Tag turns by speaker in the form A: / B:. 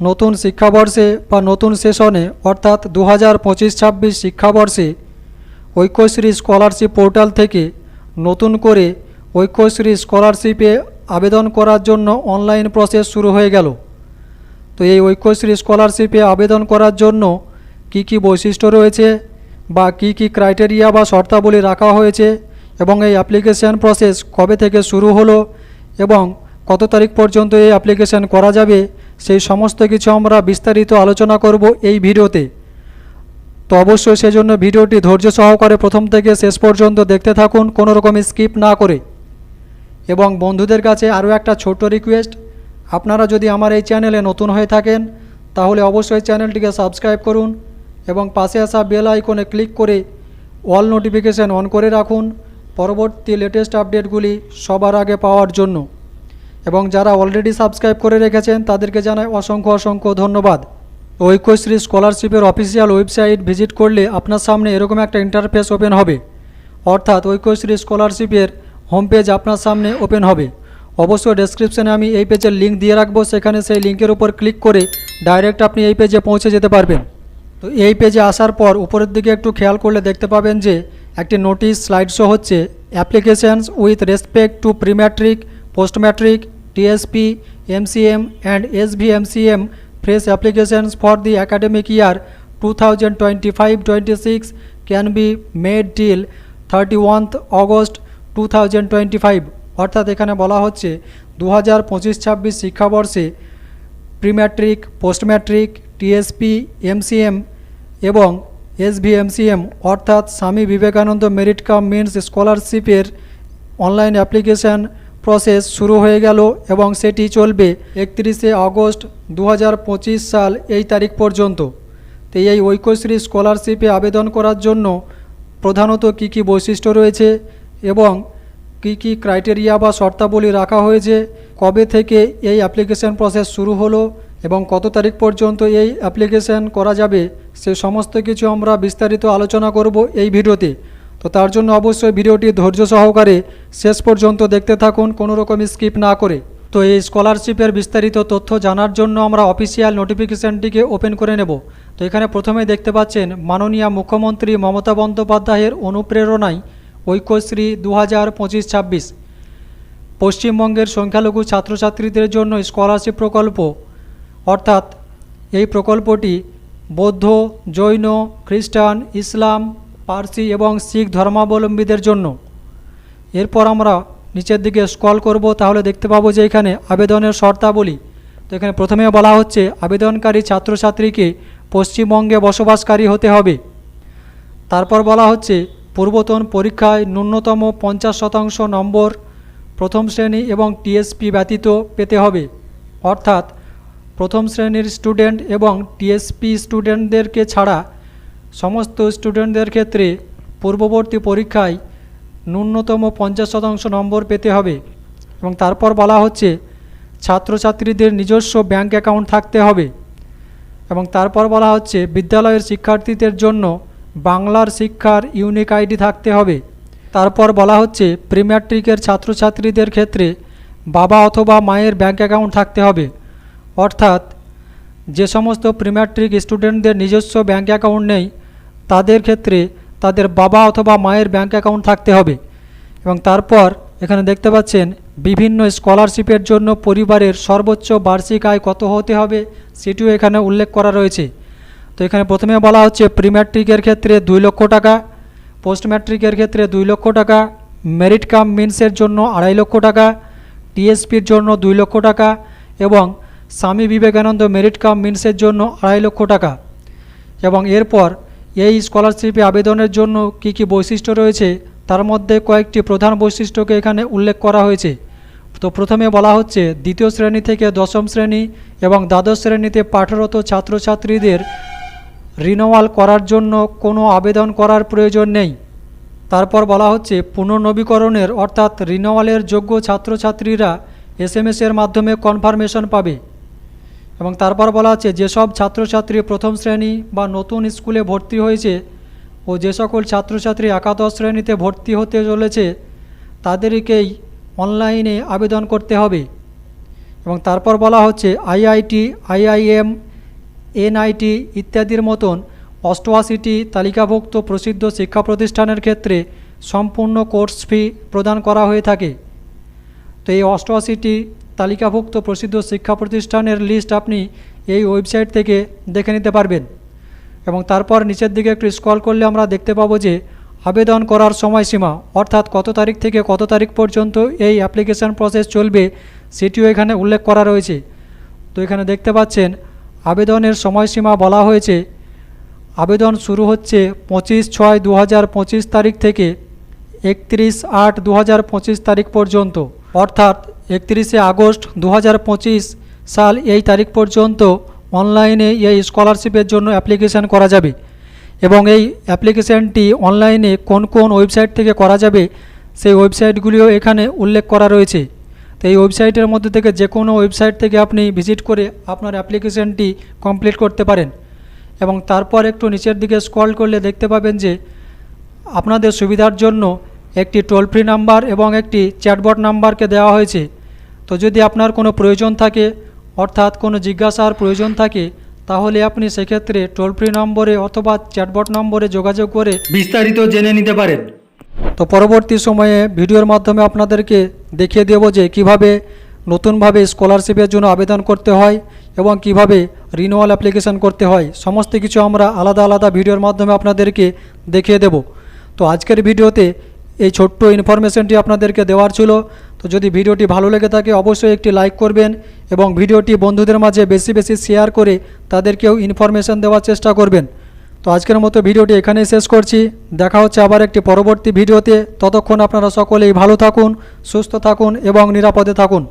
A: নতুন শিক্ষাবর্ষে বা নতুন সেশনে, অর্থাৎ দু হাজার পঁচিশ ছাব্বিশ শিক্ষাবর্ষে, ঐক্যশ্রী স্কলারশিপ পোর্টাল থেকে নতুন করে ঐক্যশ্রী স্কলারশিপে আবেদন করার জন্য অনলাইন প্রসেস শুরু হয়ে গেল। তো এই ঐক্যশ্রী স্কলারশিপে আবেদন করার জন্য কি কি বৈশিষ্ট্য রয়েছে বা কি কি ক্রাইটেরিয়া বা শর্তাবলী রাখা হয়েছে এবং এই অ্যাপ্লিকেশান প্রসেস কবে থেকে শুরু হলো এবং কত তারিখ পর্যন্ত এই অ্যাপ্লিকেশান করা যাবে সেই সমস্ত কিছু আমরা বিস্তারিত আলোচনা করব এই ভিডিওতে। তো অবশ্যই সেজন্য ভিডিওটি ধৈর্য সহকারে প্রথম থেকে শেষ পর্যন্ত দেখতে থাকুন, কোনো রকম স্কিপ না করে। এবং বন্ধুদের কাছে আরও একটা ছোট্ট রিকোয়েস্ট, আপনারা যদি আমার এই চ্যানেলে নতুন হয়ে থাকেন, তাহলে অবশ্যই চ্যানেলটিকে সাবস্ক্রাইব করুন এবং পাশে আসা বেল আইকনে ক্লিক করে অল নোটিফিকেশান অন করে রাখুন। পরবর্তী লেটেস্ট আপডেটগুলি সবার আগে পাওয়ার জন্য। এবং যারা অলরেডি সাবস্ক্রাইব করে রেখেছেন, তাদেরকে জানাই অসংখ্য অসংখ্য ধন্যবাদ। ঐক্যশ্রী স্কলারশিপের অফিসিয়াল ওয়েবসাইট ভিজিট করলে আপনার সামনে এরকম একটা ইন্টারফেস ওপেন হবে। অর্থাৎ ঐক্যশ্রী স্কলারশিপের হোম পেজ আপনার সামনে ওপেন হবে। অবশ্যই ডেসক্রিপশানে আমি এই পেজের লিঙ্ক দিয়ে রাখব, সেখানে সেই লিঙ্কের উপর ক্লিক করে ডাইরেক্ট আপনি এই পেজে পৌঁছে যেতে পারবেন। তো এই পেজে আসার পর উপরের দিকে একটু খেয়াল করলে দেখতে পাবেন যে একটি নোটিশ স্লাইড শো হচ্ছে applications with respect to prematric post year two thousand twenty five twenty six can be made till thirty oneth August two thousand twenty five অর্থাৎ এখানে বলা হচ্ছে দু হাজার পঁচিশ ছাব্বিশ শিক্ষাবর্ষে prematric post matric TSP MCM এবং এসভিএমসিএম অর্থাৎ Swami Vivekananda merit cum means স্কলারশিপের অনলাইন অ্যাপ্লিকেশান প্রসেস শুরু হয়ে গেল এবং সেটি চলবে একত্রিশে আগস্ট দু হাজার পঁচিশ সাল এই তারিখ পর্যন্ত। তো এই ঐক্যশ্রী স্কলারশিপে আবেদন করার জন্য প্রধানত কি কি বৈশিষ্ট্য রয়েছে এবং কি কি ক্রাইটেরিয়া বা শর্তাবলী রাখা হয়েছে, কবে থেকে এই অ্যাপ্লিকেশন প্রসেস শুরু হলো এবং কত তারিখ পর্যন্ত এই অ্যাপ্লিকেশন করা যাবে, সে সমস্ত কিছু আমরা বিস্তারিত আলোচনা করব এই ভিডিওতে। তো তার জন্য অবশ্যই ভিডিওটি ধৈর্য সহকারে শেষ পর্যন্ত দেখতে থাকুন, কোনো রকম স্কিপ না করে। তো এই স্কলারশিপের বিস্তারিত তথ্য জানার জন্য আমরা অফিসিয়াল নোটিফিকেশানটিকে ওপেন করে নেব। তো এখানে প্রথমে দেখতে পাচ্ছেন, মাননীয় মুখ্যমন্ত্রী মমতা বন্দ্যোপাধ্যায়ের অনুপ্রেরণায় ঐক্যশ্রী দু হাজার পঁচিশ ছাব্বিশ। পশ্চিমবঙ্গের সংখ্যালঘু ছাত্রছাত্রীদের জন্য স্কলারশিপ প্রকল্প, অর্থাৎ এই প্রকল্পটি বৌদ্ধ, জৈন, খ্রিস্টান, ইসলাম পার্সি এবং শিখ ধর্মাবলম্বীদের জন্য। এরপর আমরা নিচের দিকে স্কল করব, তাহলে দেখতে পাবো যে এখানে আবেদনের শর্তাবলী। তো এখানে প্রথমে বলা হচ্ছে, আবেদনকারী ছাত্রছাত্রীকে পশ্চিমবঙ্গে বসবাসকারী হতে হবে। তারপর বলা হচ্ছে, পূর্বতন পরীক্ষায় ন্যূনতম পঞ্চাশ শতাংশ নম্বর প্রথম শ্রেণি এবং টিএসপি ব্যতীত পেতে হবে। অর্থাৎ প্রথম শ্রেণির স্টুডেন্ট এবং টিএসপি স্টুডেন্টদেরকে ছাড়া সমস্ত স্টুডেন্টদের ক্ষেত্রে পূর্ববর্তী পরীক্ষায় ন্যূনতম পঞ্চাশ শতাংশ নম্বর পেতে হবে এবং তারপর বলা হচ্ছে ছাত্রছাত্রীদের নিজস্ব ব্যাংক অ্যাকাউন্ট থাকতে হবে এবং তারপর বলা হচ্ছে বিদ্যালয়ের শিক্ষার্থীদের জন্য বাংলার শিক্ষার ইউনিক আইডি থাকতে হবে। তারপর বলা হচ্ছে প্রিম্যাট্রিকের ছাত্রছাত্রীদের ক্ষেত্রে বাবা অথবা মায়ের ব্যাংক অ্যাকাউন্ট থাকতে হবে। অর্থাৎ যে সমস্ত প্রিম্যাট্রিক স্টুডেন্টদের নিজস্ব ব্যাংক অ্যাকাউন্ট নেই তাদের ক্ষেত্রে তাদের বাবা অথবা মায়ের ব্যাঙ্ক অ্যাকাউন্ট থাকতে হবে। এবং তারপর এখানে দেখতে পাচ্ছেন, বিভিন্ন স্কলারশিপের জন্য পরিবারের সর্বোচ্চ বার্ষিক আয় কত হতে হবে সেটিও এখানে উল্লেখ করা রয়েছে। তো এখানে প্রথমে বলা হচ্ছে প্রিম্যাট্রিকের ক্ষেত্রে দুই লক্ষ টাকা পোস্ট ম্যাট্রিকের ক্ষেত্রে দুই লক্ষ টাকা মেরিট কাম মিন্সের জন্য আড়াই লক্ষ টাকা টিএসপির জন্য দুই লক্ষ টাকা এবং স্বামী বিবেকানন্দ মেরিট কাম মিন্সের জন্য আড়াই লক্ষ টাকা। এবং এরপর এই স্কলারশিপে আবেদনের জন্য কি কি বৈশিষ্ট্য রয়েছে? তার মধ্যে কয়েকটি প্রধান বৈশিষ্ট্যকে এখানে উল্লেখ করা হয়েছে। তো প্রথমে বলা হচ্ছে, দ্বিতীয় শ্রেণি থেকে দশম শ্রেণি এবং দ্বাদশ শ্রেণীতে পাঠরত ছাত্রছাত্রীদের রিনোয়াল করার জন্য কোনো আবেদন করার প্রয়োজন নেই। তারপর বলা হচ্ছে, পুনর্নবীকরণের অর্থাৎ রিনোয়ালের যোগ্য ছাত্রছাত্রীরা এস এর মাধ্যমে কনফার্মেশন পাবে। এবং তারপর বলা হচ্ছে যেসব ছাত্রছাত্রী প্রথম শ্রেণি বা নতুন স্কুলে ভর্তি হয়েছে ও যে সকল ছাত্রছাত্রী একাদশ শ্রেণীতে ভর্তি হতে চলেছে, তাদেরকেই অনলাইনে আবেদন করতে হবে। এবং তারপর বলা হচ্ছে, আইআইটি, আইআইএম, এনআইটি ইত্যাদির মতন অষ্টআশিটি তালিকাভুক্ত প্রসিদ্ধ শিক্ষা প্রতিষ্ঠানের ক্ষেত্রে সম্পূর্ণ কোর্স ফি প্রদান করা হয়ে থাকে। তো এই অষ্টআশিটি তালিকাভুক্ত প্রসিদ্ধ শিক্ষা প্রতিষ্ঠানের লিস্ট আপনি এই ওয়েবসাইট থেকে দেখে নিতে পারবেন। এবং তারপর নিচের দিকে একটু স্ক্রল করলে আমরা দেখতে পাবো যে আবেদন করার সময়সীমা, অর্থাৎ কত তারিখ থেকে কত তারিখ পর্যন্ত এই অ্যাপ্লিকেশন প্রসেস চলবে সেটিও এখানে উল্লেখ করা রয়েছে। তো এখানে দেখতে পাচ্ছেন, আবেদনের সময়সীমা বলা হয়েছে, আবেদন শুরু হচ্ছে পঁচিশ ছয় দু তারিখ থেকে একত্রিশ আট দু তারিখ পর্যন্ত। অর্থাৎ একত্রিশে আগস্ট দু হাজার পঁচিশ সাল এই তারিখ পর্যন্ত অনলাইনে এই স্কলারশিপের জন্য অ্যাপ্লিকেশান করা যাবে এবং এই অ্যাপ্লিকেশানটি অনলাইনে কোন কোন ওয়েবসাইট থেকে করা যাবে সেই ওয়েবসাইটগুলিও এখানে উল্লেখ করা রয়েছে। তো এই ওয়েবসাইটের মধ্যে থেকে যে কোনো ওয়েবসাইট থেকে আপনি ভিজিট করে আপনার অ্যাপ্লিকেশানটি কমপ্লিট করতে পারেন এবং তারপর একটু নিচের দিকে স্ক্রল করলে দেখতে পাবেন যে আপনাদের সুবিধার জন্য একটি টোল ফ্রি নাম্বার এবং একটি চ্যাটবট নাম্বারকে দেওয়া হয়েছে। তো যদি আপনার কোনো প্রয়োজন থাকে অর্থাৎ কোনো জিজ্ঞাসার প্রয়োজন থাকে তাহলে আপনি সেক্ষেত্রে টোল ফ্রি নম্বরে অথবা চ্যাটবট নম্বরে যোগাযোগ করে বিস্তারিত জেনে নিতে পারেন। তো পরবর্তী সময়ে ভিডিওর মাধ্যমে আপনাদেরকে দেখিয়ে দেব যে কীভাবে নতুনভাবে স্কলারশিপের জন্য আবেদন করতে হয় এবং কীভাবে রিনিউয়াল অ্যাপ্লিকেশন করতে হয়। সমস্ত কিছু আমরা আলাদা আলাদা ভিডিওর মাধ্যমে আপনাদেরকে দেখিয়ে দেব। তো আজকের ভিডিওতে এই ছোট্ট ইনফরমেশনটি আপনাদেরকে দেওয়ার ছিল। তো যদি ভিডিওটি ভালো লেগে থাকে, অবশ্যই একটি লাইক করবেন এবং ভিডিওটি বন্ধুদের মাঝে বেশি বেশি শেয়ার করে তাদেরকেও ইনফরমেশান দেওয়ার চেষ্টা করবেন। তো আজকের মতো ভিডিওটি এখানেই শেষ করছি। দেখা হচ্ছে আবার একটি পরবর্তী ভিডিওতে। ততক্ষণ আপনারা সকলেই ভালো থাকুন, সুস্থ থাকুন এবং নিরাপদে থাকুন।